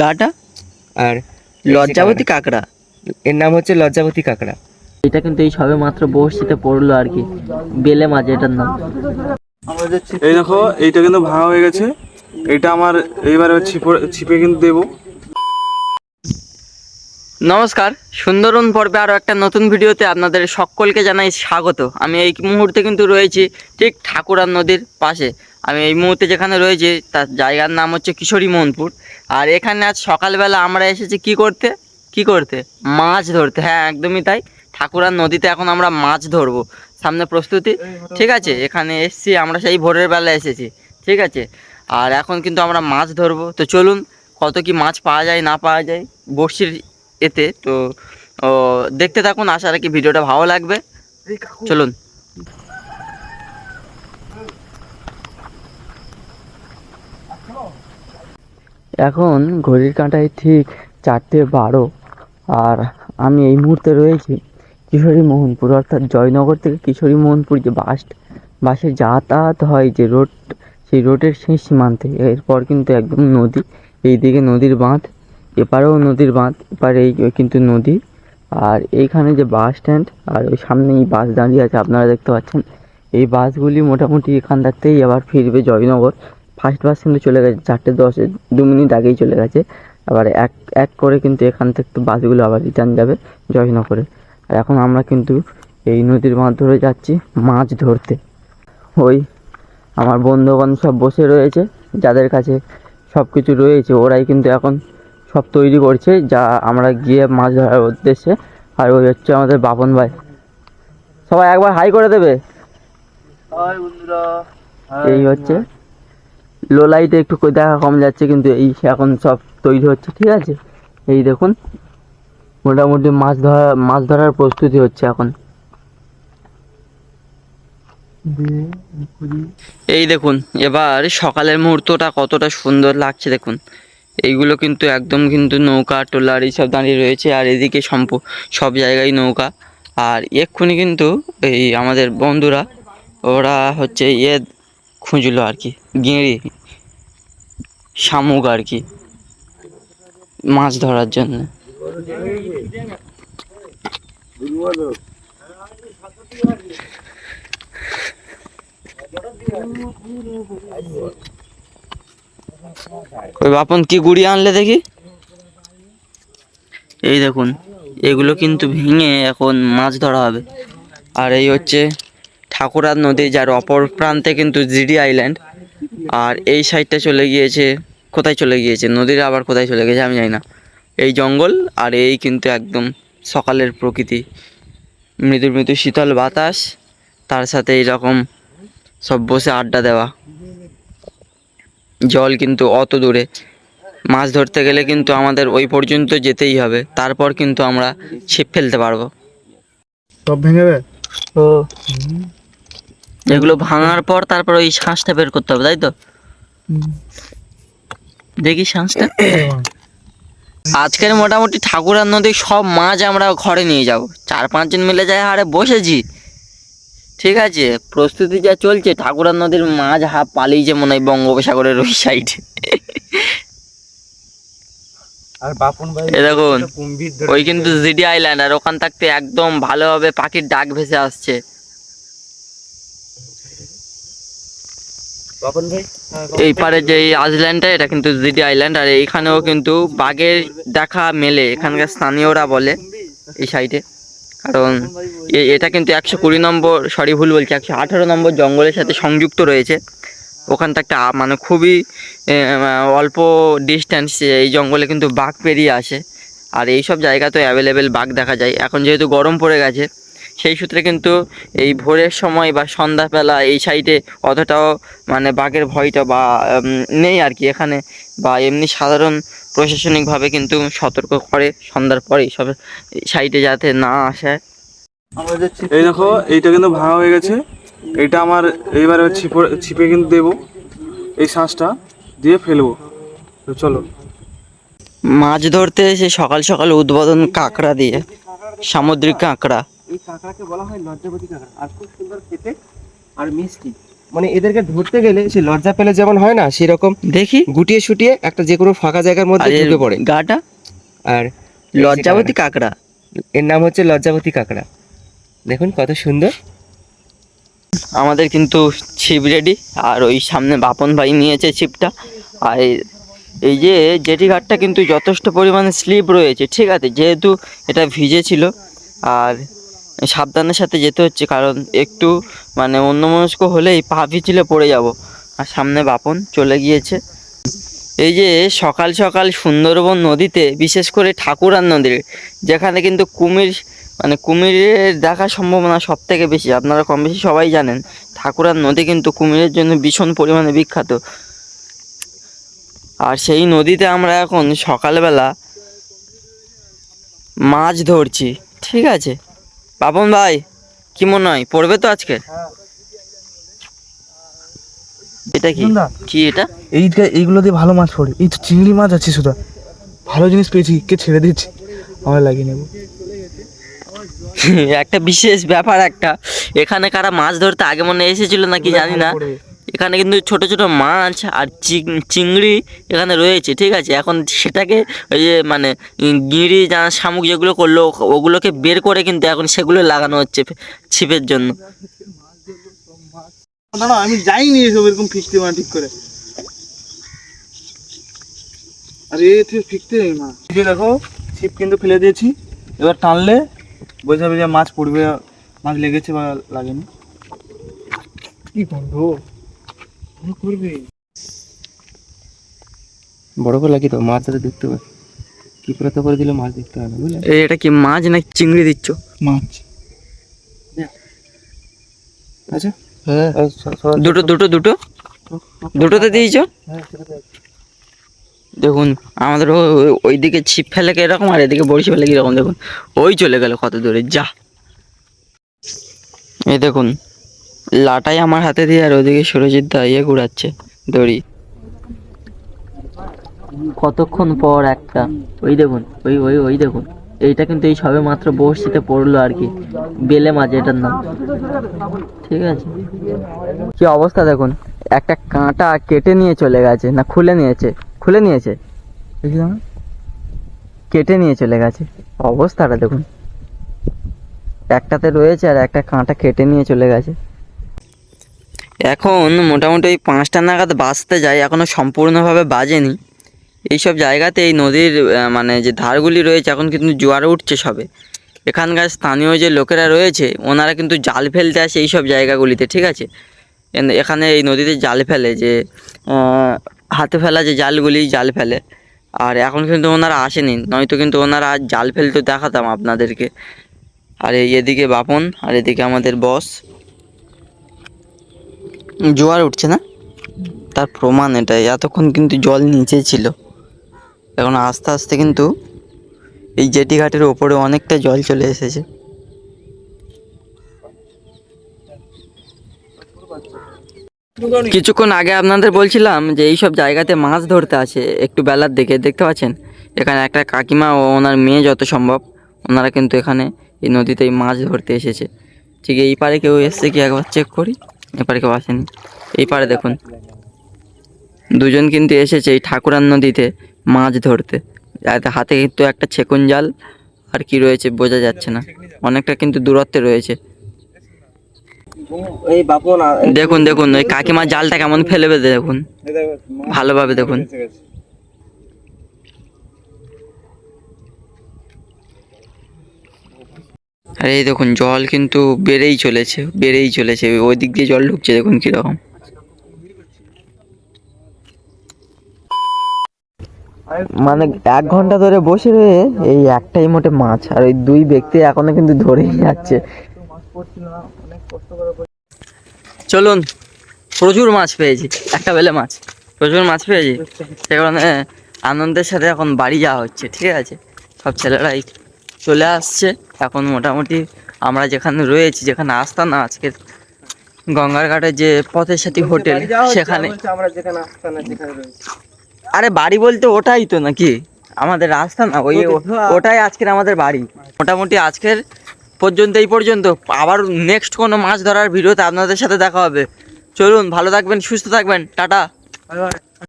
গাটা আর লজ্জাবতী কাঁকড়া। এর নাম হচ্ছে লজ্জাবতী কাঁকড়া। এটা কিন্তু এই সবে মাত্র বসিতে পড়ল আর কি। বেলে মাছ এটার নাম। এই দেখো এইটা কিন্তু ভাঙা হয়ে গেছে। এটা আমার এইবার ছিপে ছিপে কিন্তু দেবো। নমস্কার, সুন্দরবন পর্বে আরও একটা নতুন ভিডিওতে আপনাদের সকলকে জানাই স্বাগত। আমি এই মুহূর্তে কিন্তু রয়েছি ঠিক ঠাকুরার নদীর পাশে। আমি এই মুহূর্তে যেখানে রয়েছি তার জায়গার নাম হচ্ছে কিশোরী মোহনপুর। আর এখানে আজ সকালবেলা আমরা এসেছি কি করতে? কি করতে? মাছ ধরতে। হ্যাঁ একদমই তাই। ঠাকুরার নদীতে এখন আমরা মাছ ধরবো। সামনে প্রস্তুতি। ঠিক আছে, এখানে এসছি, আমরা সেই ভোরের বেলা এসেছি। ঠিক আছে, আর এখন কিন্তু আমরা মাছ ধরবো। তো চলুন, কত কি মাছ পাওয়া যায়, না পাওয়া যায়, বড়শির এতে তো ও, দেখতে থাকুন আশা রাখি ভিডিওটা ভালো লাগবে। চলুন। এখন ঘড়ির কাঁটায় ঠিক চারটে বারো আর আমি এই মুহূর্তে রয়েছি কিশোরী মোহনপুর অর্থাৎ জয়নগর থেকে কিশোরী মোহনপুর যে বাস বাসে যাতায়াত হয় যে রোড সেই রোডের সেই সীমান্তে। এরপর কিন্তু একদম নদী এইদিকে নদীর বাঁধ এপারেও নদীর বাঁধ, এপারে এই কিন্তু নদী। আর এইখানে যে বাস স্ট্যান্ড, আর ওই সামনে এই বাস দাঁড়িয়ে আছে, আপনারা দেখতে পাচ্ছেন। এই বাসগুলি মোটামুটি এখানটাতেই আবার ফিরবে জয়নগর। ফার্স্ট বাস কিন্তু চলে গেছে, চারটে দশে, দু মিনিট আগেই চলে গেছে। আবার এক এক করে কিন্তু এখান থেকে বাসগুলো আবার রিটার্ন যাবে জয়নগরে। আর এখন আমরা কিন্তু এই নদীর বাঁধ ধরে যাচ্ছি মাছ ধরতে। ওই আমার বন্ধুগণ সব বসে রয়েছে, যাদের কাছে সব কিছু রয়েছে, ওরাই কিন্তু এখন সব তৈরি করছে যা আমরা গিয়ে মাছ ধরার উদ্দেশ্যে। আর ওই হচ্ছে আমাদের বাপন ভাই। সবাই একবার হাই করে দেবে। এই হচ্ছে। লো লাইটে একটু দেখা কম যাচ্ছে কিন্তু এই এখন সব তৈরি হচ্ছে ঠিক আছে? এই দেখুন মোটামুটি মাছ ধরা মাছ ধরার প্রস্তুতি হচ্ছে এখন। এই দেখুন এবার সকালের মুহূর্তটা কতটা সুন্দর লাগছে দেখুন। এইগুলো কিন্তু একদম কিন্তু নৌকা ট্রলার এইসব দাঁড়িয়ে রয়েছে আর এদিকে সম্প, সব জায়গায় নৌকা। আর এক্ষুনি কিন্তু এই আমাদের বন্ধুরা, ওরা হচ্ছে ইয়ে খুঁজলো আর কি, গেঁড়ি, শামুক আর কি, মাছ ধরার জন্য। ওই বাপন কি গুড়ি আনলে দেখি? এই দেখুন, এগুলো কিন্তু ভেঙে এখন মাছ ধরা হবে। আর এই হচ্ছে ঠাকুরার নদী, যার অপর প্রান্তে কিন্তু জিডি আইল্যান্ড। আর এই সাইডটা চলে গিয়েছে, কোথায় চলে গিয়েছে? নদীর আবার কোথায় চলে গেছে, আমি জানি না। এই জঙ্গল, আর এই কিন্তু একদম সকালের প্রকৃতি। মৃদু মৃদু শীতল বাতাস, তার সাথে এইরকম সব বসে আড্ডা দেওয়া। জল কিন্তু অত দূরে। মাছ ধরতে গেলে কিন্তু আমাদের ওই পর্যন্ত যেতেই হবে তারপর কিন্তু আমরা ছিপ ফেলতে পারব। সব ভেঙে ও। এগুলো ভাঙার পর তারপর ওই শ্বাসটা বের করতে হবে তাই তো? দেখি শ্বাসটা আজকের মোটামুটি ঠাকুরার নদীর সব মাছ আমরা ঘরে নিয়ে যাব। চার পাঁচজন মিলে যাই হারে বসেছি। ঠিক আছে প্রস্তুতি যা চলছে ঠাকুরার নদীর মাছ হাফ পালিয়েছে মনে হয় বঙ্গোপসাগরের ওই সাইডে আর বাপন ভাই দেখুন ওই কিন্তু জিডি আইল্যান্ড আর ওখান থাকতে একদম ভালোভাবে পাখির ডাক ভেসে আসছে। বাপন এই পারে যে আইল্যান্ডটা এটা কিন্তু জিডি আইল্যান্ড আর এইখানেও কিন্তু বাঘের দেখা মেলে এখানকার স্থানীয়রা বলে এই সাইডে কারণ এটা কিন্তু একশো কুড়ি নম্বর, সরি ভুল বলছি, একশো আঠারো নম্বর জঙ্গলের সাথে সংযুক্ত রয়েছে। ওখানটা একটা মানে খুবই অল্প ডিস্ট্যান্স এই জঙ্গলে কিন্তু বাঘ পেরিয়ে আসে। আর এইসব জায়গা তো অ্যাভেলেবেল বাঘ দেখা যায়। এখন যেহেতু গরম পড়ে গেছে সেই সূত্রে কিন্তু এই ভোরের সময় বা সন্ধ্যাবেলা এই সাইডে অতটাও মানে বাঘের ভয়টা বা নেই আর কি এখানে। বা এমনি সাধারণ প্রশাসনিকভাবে কিন্তু সতর্ক করে সন্ধ্যার পরে এইসব সাইডে যাতে না আসে। এই দেখো এইটা কিন্তু ভাঙা হয়ে গেছে। এটা আমার এইবারে ছিপে ছিপে কিন্তু দেবো। এই শ্বাসটা দিয়ে ফেলব। তো চলো। মাছ ধরতে এসে সকাল সকাল উদ্বোধন কাঁকড়া দিয়ে সামুদ্রিক কাঁকড়া। এই কাঁকড়াকে বলা হয় লজ্জাবতী কাঁকড়া। আর খুব সুন্দর খেতে আর মিষ্টি। মানে এদেরকে ধরতে গেলে সে লজ্জা পেলে যেমন হয় না সেরকম দেখি। গুটিয়ে শুটিয়ে একটা যে কোনো ফাঁকা জায়গার মধ্যে ঢুকে পড়ে। গাটা? আর লজ্জাবতী কাঁকড়া। এর নাম হচ্ছে লজ্জাবতী কাঁকড়া। দেখুন কত সুন্দর। আমাদের কিন্তু ছিপ রেডি আর ওই সামনে বাপন ভাই নিয়েছে ছিপটা। আর এই- যে জেটি ঘাটটা কিন্তু যথেষ্ট পরিমাণে স্লিপ রয়েছে ঠিক আছে? যেহেতু এটা ভিজে ছিল। আর সাবধানের সাথে যেতে হচ্ছে, কারণ একটু মানে অন্যমনস্ক হলেই পা পিছলে পড়ে যাব। আর সামনে বাপন চলে গিয়েছে। এই যে সকাল সকাল সুন্দরবন নদীতে, বিশেষ করে ঠাকুরার নদীর, যেখানে কিন্তু কুমির মানে কুমিরের দেখার সম্ভাবনা সব থেকে বেশি, আপনারা কম বেশি সবাই জানেন ঠাকুরার নদী কিন্তু কুমিরের জন্য ভীষণ পরিমাণে বিখ্যাত। আর সেই নদীতে আমরা এখন সকালবেলা মাছ ধরছি, ঠিক আছে? পাপন ভাই কি মনে হয়? পড়বে তো আজকে? এটা কি? কি এটা? এইটা এইগুলো দিয়ে ভালো মাছ পড়ে। এই তো চিংড়ি মাছ আছে শুধু। ভালো জিনিস পেয়েছি কে ছেড়ে দিচ্ছি? আমার লাগিয়ে নেব। একটা বিশেষ ব্যাপার একটা। এখানে কারা মাছ ধরতে আগে মনে এসেছিল নাকি জানি না। এখানে কিন্তু ছোট ছোট মাছ আর চিং- চিংড়ি এখানে রয়েছে ঠিক আছে? এখন সেটাকে ওই যে মানে গিঁড়ি যা শামুক যেগুলো করল ওগুলোকে বের করে কিন্তু এখন সেগুলো লাগানো হচ্ছে ছিপের জন্য। দাঁড়া আমি যাইনি এসব এরকম ফিকতে মা ঠিক করে। আরে এ ফিকতে নেই মা। যে দেখো ছিপ কিন্তু ফেলে দিয়েছি। এবার টানলে বোঝা যাবে যে মাছ পড়বে মাছ লেগেছে বা লাগেনি। কি গন্ধ কি করবে? বড় করে লাগি তো মাছ যাতে দেখতে হবে কি করে তো করে দিলে মাছ দেখতে হবে বুঝলে? এই এটা কি মাছ না চিংড়ি দিচ্ছ? মাছ। আচ্ছা। হ্যাঁ। দুটো দুটো দুটো? দুটোতে দিয়েছ? দেখুন আমাদের ওইদিকে ছিপ ফেলে এরকম আর এদিকে বড়শি ফেলে কীরকম দেখুন। ওই চলে গেল কত দূরে যা। এই দেখুন লাটাই আমার হাতে দিয়ে আর ওদিকে সুরজিৎ দা ইয়ে ঘুরাচ্ছে, দড়ি। কতক্ষণ পর একটা? ওই দেখুন, ওই ওই ওই দেখুন। এইটা কিন্তু এই সবে মাত্র বড়শিতে পড়ল আর কি। বেলে মাছ এটার নাম। ঠিক আছে। কি অবস্থা দেখুন? একটা কাঁটা কেটে নিয়ে চলে গেছে। না, খুলে নিয়েছে। খুলে নিয়েছে? বুঝলাম কেটে নিয়ে চলে গেছে। অবস্থাটা দেখুন। একটাতে রয়েছে আর একটা কাঁটা কেটে নিয়ে চলে গেছে। এখন মোটামুটি ওই পাঁচটা নাগাদ বাজতে যায় এখনও সম্পূর্ণভাবে বাজেনি। এইসব জায়গাতে এই নদীর মানে যে ধারগুলি রয়েছে, এখন কিন্তু জোয়ার উঠছে সবে। এখানকার স্থানীয় যে লোকেরা রয়েছে, ওনারা কিন্তু জাল ফেলতে আসে এইসব জায়গাগুলিতে, ঠিক আছে? এখানে এই নদীতে জাল ফেলে যে হাতে ফেলা যে জালগুলি, জাল ফেলে। আর এখন কিন্তু ওনারা আসেনি, নয়তো কিন্তু ওনারা জাল ফেলতে দেখাতাম আপনাদেরকে। আর এই এদিকে বাপন, আর এদিকে আমাদের বস। জোয়ার উঠছে না? তার প্রমাণ এটাই। এতক্ষণ কিন্তু জল নিচে ছিল। এখন আস্তে আস্তে কিন্তু এই জেটি ঘাটের ওপরে অনেকটা জল চলে এসেছে। কিছুক্ষণ আগে আপনাদের বলছিলাম যে এই সব জায়গাতে মাছ ধরতে আছে। একটু বেলার দিকে, দেখতে পাচ্ছেন? এখানে একটা কাকিমা ও ওনার মেয়ে যত সম্ভব, ওনারা কিন্তু এখানে এই নদীতেই মাছ ধরতে এসেছে। ঠিক এই পারে কেউ এসছে কি একবার চেক করি? এপারে কেউ আসেনি। এই পারে দেখুন। দুজন কিন্তু এসেছে এই ঠাকুরান নদীতে মাছ ধরতে। হাতে কিন্তু একটা ছেকুন জাল আর কি রয়েছে বোঝা যাচ্ছে না। অনেকটা কিন্তু দূরত্বে রয়েছে। দেখুন দেখুন ওই কাকিমা জালটা কেমন ফেলবে দেখুন। ভালোভাবে দেখুন। আর এই দেখুন জল কিন্তু বেড়েই চলেছে বেড়েই চলেছে। ওই দিক দিয়ে জল ঢুকছে দেখুন কীরকম। মানে এক ঘণ্টা ধরে বসে রয়ে এই একটাই মোটে মাছ আর ওই দুই ব্যক্তি এখনও কিন্তু ধরেই যাচ্ছে। চলুন প্রচুর মাছ পেয়েছি একটা বেলে মাছ প্রচুর মাছ পেয়েছি। সে কারণে আনন্দের সাথে এখন বাড়ি যাওয়া হচ্ছে ঠিক আছে? সব ছেলেরাই চলে আসছে। এখন মোটামুটি আমরা যেখানে রয়েছি যেখানে আসতাম না আজকে গঙ্গার ঘাটে যে পথের সাথী হোটেল সেখানে আরে বাড়ি বলতে ওটাই তো নাকি? আমাদের রাস্তা না ওই ওটাই আজকের আমাদের বাড়ি। মোটামুটি আজকের পর্যন্ত এই পর্যন্ত। আবার নেক্সট কোনো মাছ ধরার ভিডিওতে আপনাদের সাথে দেখা হবে। চলুন ভালো থাকবেন সুস্থ থাকবেন। টাটা। Bye bye.